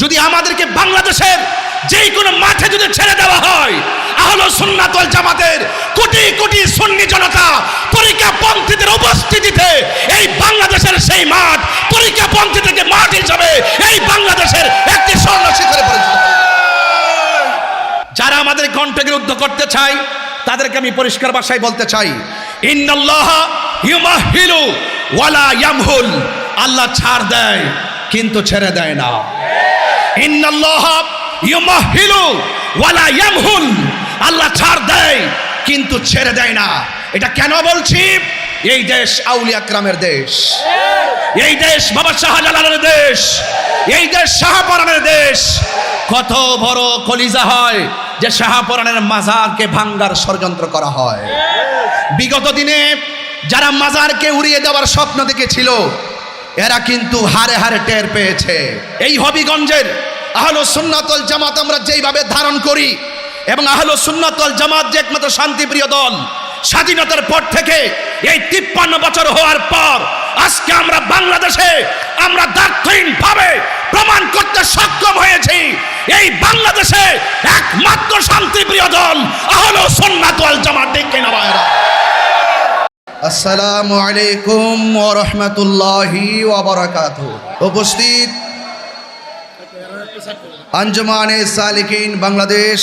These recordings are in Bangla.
যদি আমাদেরকে বাংলাদেশের যেই কোনো মাঠে যদি ছেড়ে দেওয়া হয়, আহলো সুন্নাতল জামাতের কোটি কোটি সুন্নি জনতা পরীক্ষাপন্থীদের উপস্থিতিতে এই বাংলাদেশের সেই মাঠ পরীক্ষাপন্থী থেকে মাঠ হিসাবে এই বাংলাদেশের একটি স্বর্ণ শিখরে পরিচিত। যারা আমাদের কণ্ঠকে রুদ্ধ করতে চায়, তাদেরকে আমি পরিষ্কার ভাষায় বলতে চাই, ইন্নাল্লাহ ইউমাহিলু ওয়ালা ইয়ামহুল আল্লাহ ছাড় দেয়, কিন্তু ছেড়ে দেয় না ইন্নাল্লাহ ইউমাহিলু ওয়ালা ইয়ামহুল আল্লাহ ছাড় দেয়, কিন্তু ছেড়ে দেয় না। এটা কেন বলছি? এই দেশ আউলিয়া আকরামের দেশ। এই দেশ বাবা শাহজালালের দেশ। এই দেশ শাহপরানের দেশ। কত বড় কলিজা হয় যে শাহপরানের মাজারকে ভাঙ্গার ষড়যন্ত্র করা হয়। বিগত দিনে যারা মাজারকে উড়িয়ে দেওয়ার স্বপ্ন দেখেছিল এরা কিন্তু হারে হারে টের পেয়েছে। এই হবিগঞ্জের আহলো সুন্নাতল জামাত আমরা যেইভাবে ধারণ করি এবং আহলো সুন্নাতল জামাত যে একমাত্র শান্তিপ্রিয় দল স্বাধীনতার পর থেকে এই তিপ্পান্ন বছর হওয়ার পর আজকে আমরা বাংলাদেশে আমরা দার্থহীন ভাবে প্রমাণ করতে সক্ষম হয়েছি এই বাংলাদেশে একমাত্র শান্তিপ্রিয় দল আহলো সুন্নাতল জামাত ভাইরা আসসালামু আলাইকুম ওয়া রাহমাতুল্লাহি ওয়া বারাকাতুহু। উপস্থিত আঞ্জুমানে সালিকিন বাংলাদেশ,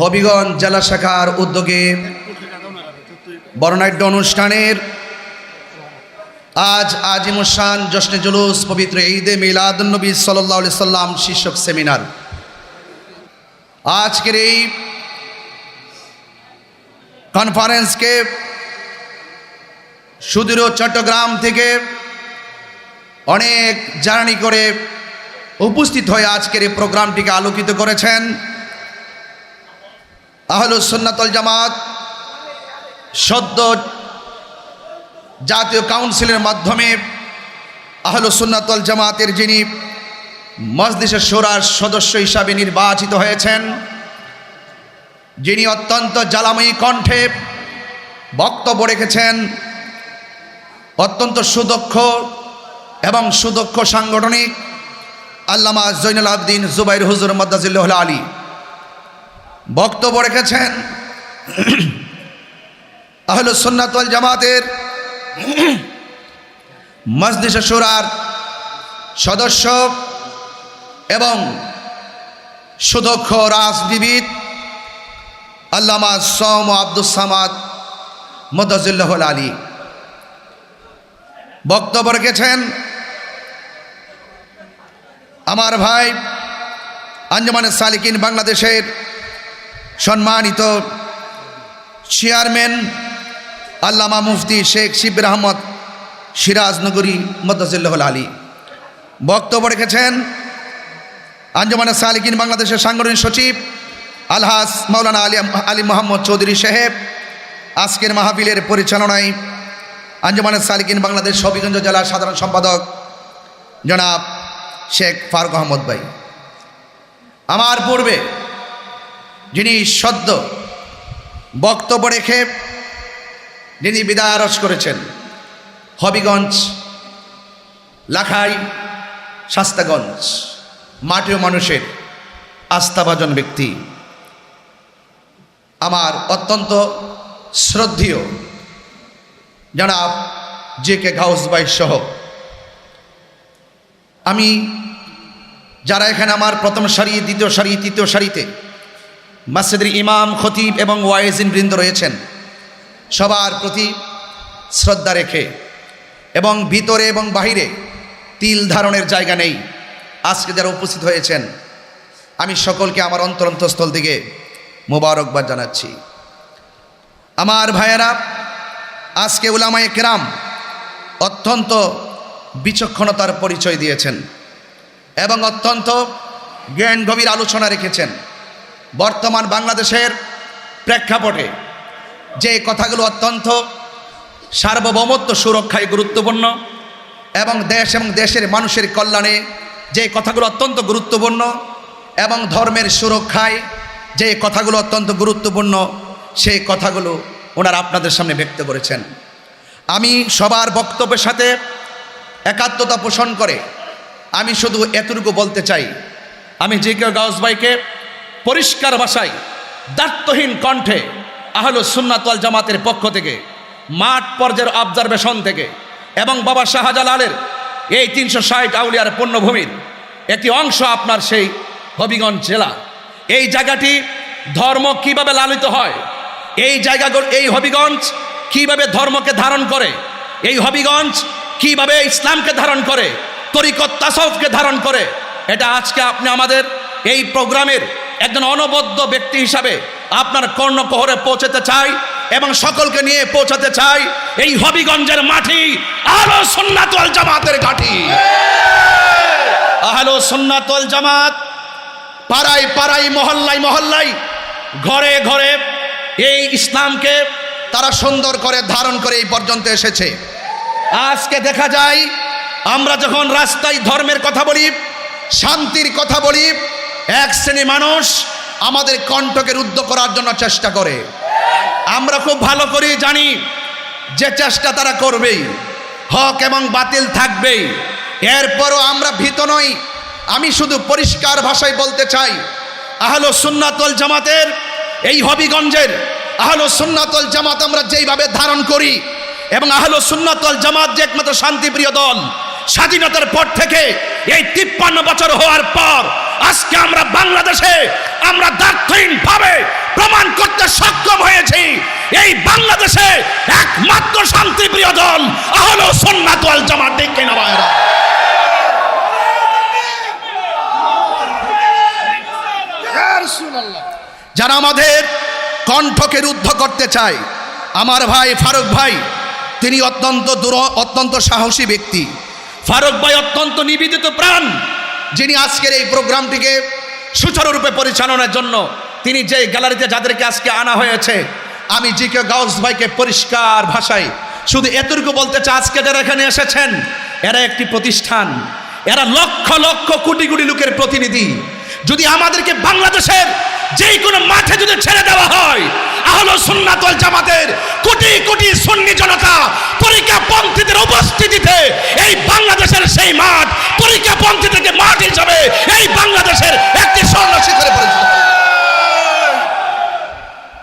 হবিগঞ্জ জেলা শাখার উদ্যোগে বর্ণাঢ্য অনুষ্ঠানের আজ আজিমুসান জশ্নে জুলুস পবিত্র ঈদে মিলাদুন্নবী সাল্লাহ আলি সাল্লাম শীর্ষক সেমিনার। আজকের এই কনফারেন্সকে সুদূর চট্টগ্রাম থেকে অনেক জার্নি করে উপস্থিত হয়ে আজকের এই প্রোগ্রামটিকে আলোকিত করেছেন আহলুস সুন্নাতল জামাত সদ্য জাতীয় কাউন্সিলের মাধ্যমে আহলুস সুন্নাতল জামাতের যিনি মজলিসের সোরার সদস্য হিসাবে নির্বাচিত হয়েছেন, যিনি অত্যন্ত জ্বালাময়ী কণ্ঠে বক্তব্য রেখেছেন অত্যন্ত সুদক্ষ এবং সুদক্ষ সাংগঠনিক আল্লামা জৈনুল আবদিন জুবাইর হুজুর মদ্দাজিল্লাহ আলী। বক্তব্য রেখেছেন আহল সুন্নাতল জামাতের মসজিদ সুরার সদস্য এবং সুদক্ষ রাজনীবিদ আল্লামা সম আব্দুল সামাদ মদাজুল্লাহ আলী। বক্তব্য রেখেছেন আমার ভাই আঞ্জমানের সালিকিন বাংলাদেশের সম্মানিত চেয়ারম্যান আল্লামা মুফতি শেখ শিবির আহমদ সিরাজনগরী মদাজুল্লাহ আলী। বক্তব্য রেখেছেন আঞ্জমানে সালিকিন বাংলাদেশের সাংগঠনিক সচিব আলহাস মাওলানা আলী আলী মোহাম্মদ চৌধুরী সাহেব। আজকের মাহফিলের পরিচালনায় আঞ্জমানের সালিকিন বাংলাদেশ হবিগঞ্জ জেলার সাধারণ সম্পাদক জনাব শেখ ফারুক আহমদ ভাই। আমার পূর্বে যিনি সদ্য বক্তব্য রেখে যিনি বিদায় আরজ করেছেন, হবিগঞ্জ, লাখাই, শাস্তাগঞ্জ, মাটিও মানুষের আস্থাভাজন ব্যক্তি। আমার অত্যন্ত শ্রদ্ধেয় জনাব, জে কে গাউসবাই সহ। আমি যারা এখানে আমার প্রথম সারি, দ্বিতীয় সারি, তৃতীয় সারিতে মাসজিদের ইমাম, খতিব এবং ওয়াইজিন বৃন্দ রয়েছেন, সবার প্রতি শ্রদ্ধা রেখে এবং ভিতরে এবং বাহিরে তিল ধারণের জায়গা নেই। আজকে যারা উপস্থিত হয়েছেন, আমি সকলকে আমার অন্তরন্তস্থল থেকে মোবারকবাদ জানাচ্ছি। আমার ভাইয়েরা আজকে উলামায়ে কেরাম অত্যন্ত বিচক্ষণতার পরিচয় দিয়েছেন এবং অত্যন্ত জ্ঞান গভীর আলোচনা রেখেছেন। বর্তমান বাংলাদেশের প্রেক্ষাপটে যে কথাগুলো অত্যন্ত সার্বভৌমত্ব সুরক্ষায় গুরুত্বপূর্ণ এবং দেশ এবং দেশের মানুষের কল্যাণে যে কথাগুলো অত্যন্ত গুরুত্বপূর্ণ এবং ধর্মের সুরক্ষায় যে কথাগুলো অত্যন্ত গুরুত্বপূর্ণ, সেই কথাগুলো ওনারা আপনাদের সামনে ব্যক্ত করেছেন। আমি সবার বক্তব্যের সাথে একাত্মতা পোষণ করে আমি শুধু এতটুকু বলতে চাই, আমি জি কে গাউস ভাইকে পরিষ্কার ভাষায় দায়িত্বহীন কণ্ঠে আহল সুন্নাতওয়াল জামাতের পক্ষ থেকে, মাঠ পর্যায়ের অবজারভেশন থেকে এবং বাবা শাহজালালের এই তিনশো ষাট আউলিয়ার পণ্যভূমির একটি অংশ আপনার সেই হবিগঞ্জ জেলা। এই জায়গাটি ধর্ম কীভাবে লালিত হয় এই জায়গাগুলো, এই হবিগঞ্জ কীভাবে ধর্মকে ধারণ করে? এই হবিগঞ্জ কীভাবে ইসলামকে ধারণ করে? তরিকত তাসফকে ধারণ করে? এটা আজকে আপনি আমাদের এই প্রোগ্রামের একজন অনবদ্য ব্যক্তি হিসাবে আপনার কর্ণকহরে পৌঁছাতে চাই এবং সকলকে নিয়ে পৌঁছাতে চাই এই হবিগঞ্জের মাটি আলো সন্ন্যাতল জামাতের ঘাটি। আহলো সন্ন্যাতল জামাত পাড়ায় পাড়ায়, মহল্লায় মহল্লায়, ঘরে ঘরে এই ইসলামকে তারা সুন্দর করে ধারণ করে এই পর্যন্ত এসেছে। আজকে দেখা যায় আমরা যখন রাস্তায় ধর্মের কথা বলি শান্তির কথা বলি এক শ্রেণি মানুষ আমাদের কণ্ঠকে রুদ্ধ করার জন্য চেষ্টা করে। আমরা খুব ভালো করে জানি যে চেষ্টা তারা করবেই হক এবং বাতিল থাকবেই। এরপরও আমরা ভীত নই। আমি শুধু পরিষ্কার ভাষায় বলতে চাই আহলো সুন্নাতল জামাতের এই হবিগঞ্জের আহলো সুন্নাতল জামাত আমরা যেইভাবে ধারণ করি এবং আহলো সুন্নাতল জামাত যে একমাত্র শান্তিপ্রিয় দল, স্বাধীনতার পর থেকে এই তিপ্পান্ন বছর হওয়ার পর আজকে আমরা বাংলাদেশে আমরা দার্থহীন ভাবে প্রমাণ করতে সক্ষম হয়েছি এই বাংলাদেশে একমাত্র শান্তিপ্রিয় দল আহলো সুন্নাতল জামাত, ঠিক কিনা ভাইরা? যারা আমাদের কণ্ঠকে রুদ্ধ করতে চায়, আমার ভাই ফারুক ভাই, তিনি অত্যন্ত দূর, অত্যন্ত সাহসী ব্যক্তি। ফারুক ভাই অত্যন্ত নিবেদিত প্রাণ, যিনি আজকের এই প্রোগ্রামটিকে সুচারুরূপে পরিচালনার জন্য তিনি যে গ্যালারিতে যাদেরকে আজকে আনা হয়েছে, আমি জি কে গাউস ভাইকে পরিষ্কার ভাষায় শুধু এতটুকু বলতে চাই, আজকে যারা এখানে এসেছেন, এরা একটি প্রতিষ্ঠান। এরা লক্ষ লক্ষ কোটি কোটি লোকের প্রতিনিধি। যদি আমাদেরকে বাংলাদেশের যেই কোনো মাঠে যদি ছেড়ে দেওয়া হয়, আহলো সুন্নাতল জামাতের কোটি কোটি সুন্নি জনতা তরিকা পন্থীদের উপস্থিতিতে এই বাংলাদেশের সেই মাঠ, তরিকা পন্থী থেকে মাঠ হিসাবে এই বাংলাদেশের একটি স্বর্ণ শিখরে পরিচিত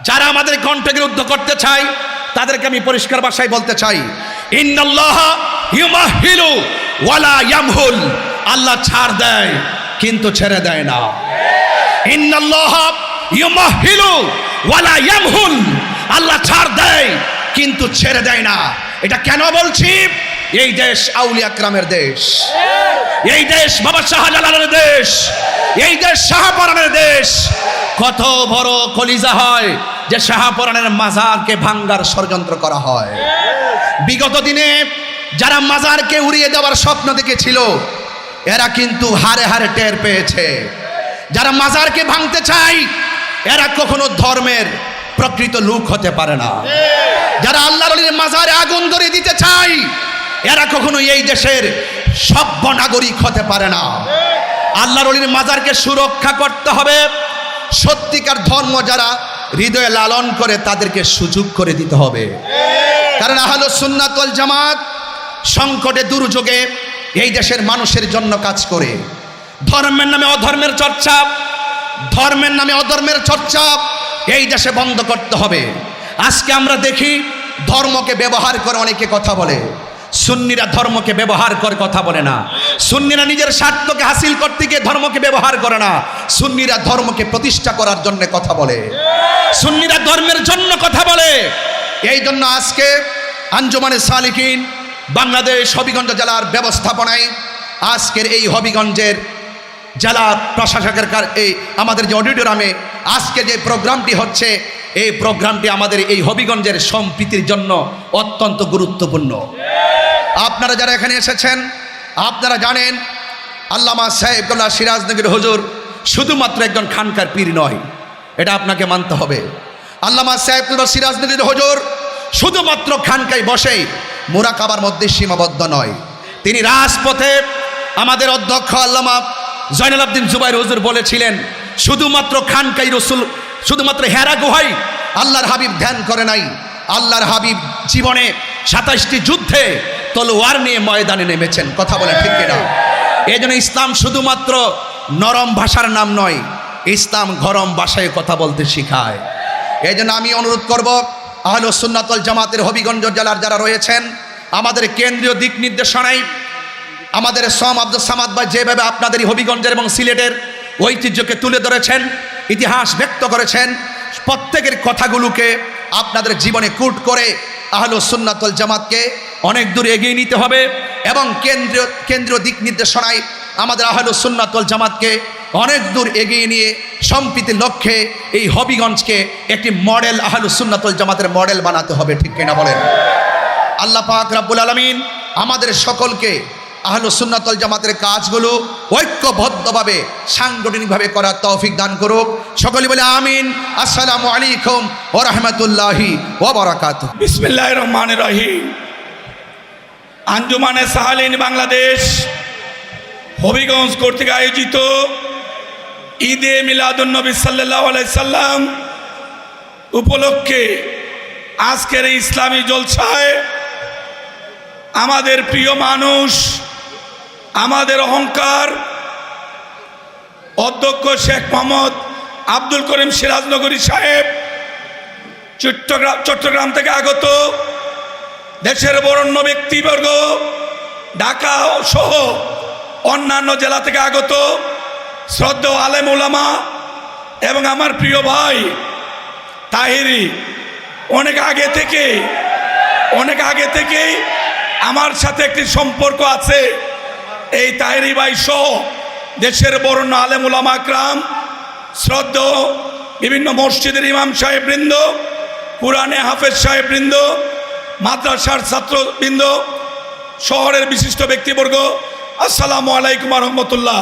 যারা আমাদের কণ্ঠকে রুদ্ধ করতে চায়, তাদেরকে আমি পরিষ্কার ভাষায় বলতে চাই, ইন্নাল্লাহ ইউমাহিলু ওয়ালা ইয়ামহুল। আল্লাহ ছাড় দেয়। কিন্তু ছেড়ে দেয় না। আল্লাহ ছাড় দেয়, কিন্তু ছেড়ে দেয় না। এটা কেন বলছি? এই দেশ আউলিয়া আকরামের দেশ। এই দেশ বাবা শাহজালালের দেশ। এই দেশ শাহপরানের দেশ। কত বড় কলিজা হয় যে শাহপরানের মাজারকে ভাঙ্গার ষড়যন্ত্র করা হয়। বিগত দিনে যারা মাজারকে উড়িয়ে দেওয়ার স্বপ্ন দেখেছিল এরা কিন্তু হারে হারে টের পেয়েছে। যারা মাজারকে ভাঙতে চায়, এরা কখনো ধর্মের প্রকৃত লোক হতে পারে না। যারা আল্লাহর মাজারে আগুন ধরে দিতে চায়, এরা কখনো এই দেশের সভ্য নাগরিক হতে পারে না। আল্লাহর অলির মাজারকে সুরক্ষা করতে হবে। সত্যিকার ধর্ম যারা হৃদয়ে লালন করে, তাদেরকে সুযোগ করে দিতে হবে। কারণ আহলো সুন্নাতল জামাত সংকটে দুর্যোগে এই দেশের মানুষের জন্য কাজ করে। ধর্মের নামে অধর্মের চর্চা, ধর্মের নামে অধর্মের চর্চা, এই দেশে বন্ধ করতে হবে। আজকে আমরা দেখি ধর্মকে ব্যবহার করে অনেকে কথা বলে। সুন্নিরা ধর্মকে ব্যবহার করে কথা বলে না। সুন্নিরা নিজের স্বার্থকে হাসিল করতে গিয়ে ধর্মকে ব্যবহার করে না। সুন্নিরা ধর্মকে প্রতিষ্ঠা করার জন্য কথা বলে। সুন্নিরা ধর্মের জন্য কথা বলে। এই জন্য আজকে আঞ্জুমানে সালিকিন বাংলাদেশ হবিগঞ্জ জেলার ব্যবস্থাপনায় আজকের এই হবিগঞ্জের জেলা প্রশাসকের কার- এই আমাদের যে অডিটোরিয়ামে আজকে যে প্রোগ্রামটি হচ্ছে, এই প্রোগ্রামটি আমাদের এই হবিগঞ্জের সম্প্রীতির জন্য অত্যন্ত গুরুত্বপূর্ণ। আপনারা যারা এখানে এসেছেন, আপনারা জানেন, আল্লামা সাহেবুল্লাহ সিরাজনগর হজুর শুধুমাত্র একজন খানকার পীর নয়, এটা আপনাকে মানতে হবে। আল্লামা সাহেবুল্লাহ সিরাজনগর হজুর শুধুমাত্র খানকায় বসেই মোরাকাবার মধ্যে সীমাবদ্ধ নয়। তিনি রাজপথে আমাদের অধ্যক্ষ আল্লামা জয়নাল আবদিন জুবাইর হুজুর বলেছিলেন, শুধুমাত্র খানকাই রসুল, শুধুমাত্র হেরা গুহাই আল্লাহর হাবিব ধ্যান করে নাই। আল্লাহর হাবিব জীবনে সাতাশটি যুদ্ধে তলোয়ার নিয়ে ময়দানে নেমেছেন। কথা বলে ঠিক কিনা? এই জন্য ইসলাম শুধুমাত্র নরম ভাষার নাম নয়, ইসলাম গরম ভাষায় কথা বলতে শেখায়। এই আমি অনুরোধ করব আহল সুন্নাতল জামাতের হবিগঞ্জ জেলার যারা রয়েছেন, আমাদের কেন্দ্রীয় দিক নির্দেশনায় আমাদের সম আব্দুল সামাদ ভাই যেভাবে আপনাদের হবিগঞ্জের এবং সিলেটের ঐতিহ্যকে তুলে ধরেছেন, ইতিহাস ব্যক্ত করেছেন, প্রত্যেকের কথাগুলোকে আপনাদের জীবনে কুট করে আহল সুন্নাতল জামাতকে অনেক দূর এগিয়ে নিতে হবে এবং কেন্দ্রীয় কেন্দ্রীয় দিক নির্দেশনায় আমাদের আহল সুন্নাতল জামাতকে অনেক দূর এগিয়ে নিয়ে সম্প্রীতির লক্ষ্যে এই হবিগঞ্জকে একটি মডেল আহল সুন্নাতল জামাতের মডেল বানাতে হবে, ঠিক কিনা বলেন? আল্লাহ পাক রাব্বুল আলমিন আমাদের সকলকে আহল সুন্নাতল জামাতের কাজগুলো ঐক্যবদ্ধভাবে, সাংগঠনিকভাবে করার তৌফিক দান করুক। সকলে বলে আমিন। আসসালামু আলাইকুম ও রহমতুল্লাহি ও রহমান রহিম। আঞ্জুমানে সাহালিন বাংলাদেশ হবিগঞ্জ কর্তৃক আয়োজিত ঈদে মিলাদুন্নবী সাল্লাহ সাল্লাম উপলক্ষে আজকের এই ইসলামী জলসায় আমাদের প্রিয় মানুষ, আমাদের অহংকার অধ্যক্ষ শেখ মোহাম্মদ আব্দুল করিম সিরাজনগরী সাহেব চট্টগ্রাম চট্টগ্রাম থেকে আগত দেশের বরণ্য ব্যক্তিবর্গ, ঢাকা সহ অন্যান্য জেলা থেকে আগত শ্রদ্ধ আলেম ওলামা এবং আমার প্রিয় ভাই তাহিরি। অনেক আগে থেকে, অনেক আগে থেকেই আমার সাথে একটি সম্পর্ক আছে। এই তাহিরি ভাই সহ দেশের বরণ্য আলেম ওলামা আকরাম শ্রদ্ধ বিভিন্ন মসজিদের ইমাম সাহেব বৃন্দ কোরআনে হাফেজ সাহেব বৃন্দ মাদ্রাসার ছাত্রবৃন্দ, শহরের বিশিষ্ট ব্যক্তিবর্গ আসসালামু আলাইকুম রহমতুল্লাহ।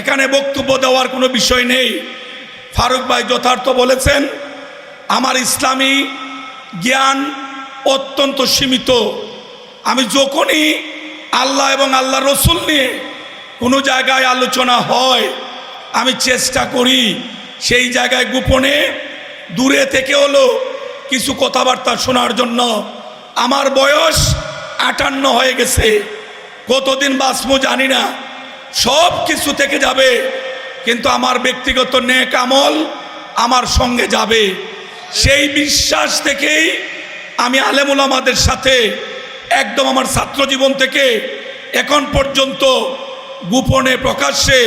এখানে বক্তব্য দেওয়ার কোনো বিষয় নেই। ফারুক ভাই যথার্থ বলেছেন, আমার ইসলামী জ্ঞান অত্যন্ত সীমিত। আমি যখনই আল্লাহ এবং আল্লাহ রসুল নিয়ে কোনো জায়গায় আলোচনা হয়, আমি চেষ্টা করি সেই জায়গায় গোপনে দূরে থেকে হলো কিছু কথাবার্তা শোনার জন্য। আমার বয়স আটান্ন হয়ে গেছে। কতদিন বাঁচবো জানি না। সব কিছু থেকে যাবে, কিন্তু আমার ব্যক্তিগত নেক আমল আমার সঙ্গে যাবে। সেই বিশ্বাস থেকেই আমি আলেমুল আমাদের সাথে, একদম আমার ছাত্র জীবন থেকে এখন পর্যন্ত গোপনে প্রকাশ্যে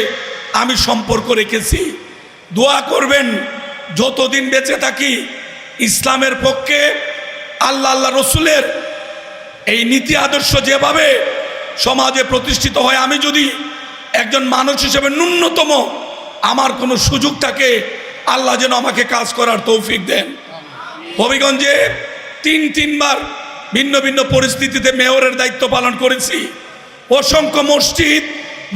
আমি সম্পর্ক রেখেছি। দোয়া করবেন, যতদিন বেঁচে থাকি, ইসলামের পক্ষে আল্লাহ আল্লাহ রসুলের এই নীতি আদর্শ যেভাবে সমাজে প্রতিষ্ঠিত হয়, আমি যদি একজন মানুষ হিসেবে ন্যূনতম আমার কোনো সুযোগ থাকে আল্লাহ যেন আমাকে কাজ করার তৌফিক দেন। হবিগঞ্জে তিন, তিনবার ভিন্ন ভিন্ন পরিস্থিতিতে মেয়রের দায়িত্ব পালন করেছি। অসংখ্য মসজিদ,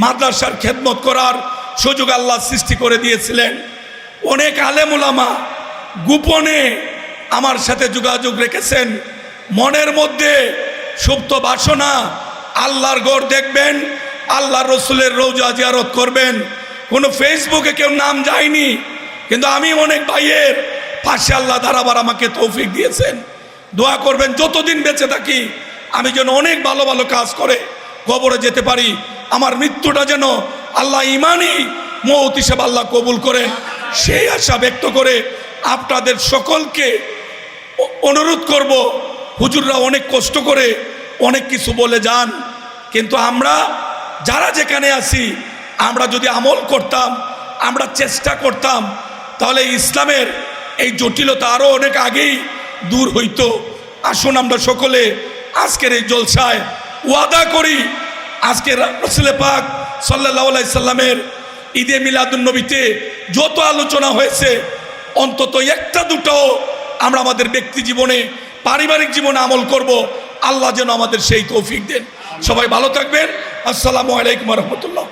মাদ্রাসার খেদমত করার সুযোগ আল্লাহ সৃষ্টি করে দিয়েছিলেন। অনেক আলেমুলামা গোপনে আমার সাথে যোগাযোগ রেখেছেন। মনের মধ্যে সুপ্ত বাসনা আল্লাহর গড় দেখবেন আল্লাহ রসুলের রোজা জিয়ারত করবেন। কোনো ফেসবুকে কেউ নাম যায়নি, কিন্তু আমি অনেক ভাইয়ের পাশে আল্লাহ দাঁড়াবার আমাকে তৌফিক দিয়েছেন। দোয়া করবেন, যতদিন বেঁচে থাকি, আমি যেন অনেক ভালো ভালো কাজ করে কবরে যেতে পারি। আমার মৃত্যুটা যেন আল্লাহ ইমানই মৌত হিসেবে আল্লাহ কবুল করে সেই আশা ব্যক্ত করে আপনাদের সকলকে অনুরোধ করব, হুজুররা অনেক কষ্ট করে অনেক কিছু বলে যান। কিন্তু আমরা, যারা যেখানে আছি, আমরা যদি আমল করতাম, আমরা চেষ্টা করতাম, তাহলে ইসলামের এই জটিলতা আরও অনেক আগেই দূর হইতো। আসুন আমরা সকলে আজকের এই জলসায় ওয়াদা করি আজকে রসুলে পাক সাল্লাহ সাল্লামের ঈদে মিলাদুল নবীতে যত আলোচনা হয়েছে, অন্তত একটা দুটো আমরা আমাদের ব্যক্তি জীবনে, পারিবারিক জীবনে আমল করব। আল্লাহ যেন আমাদের সেই তৌফিক দেন। সবাই ভালো থাকবেন। আসসালামু আলাইকুম রহমতুল্লাহ।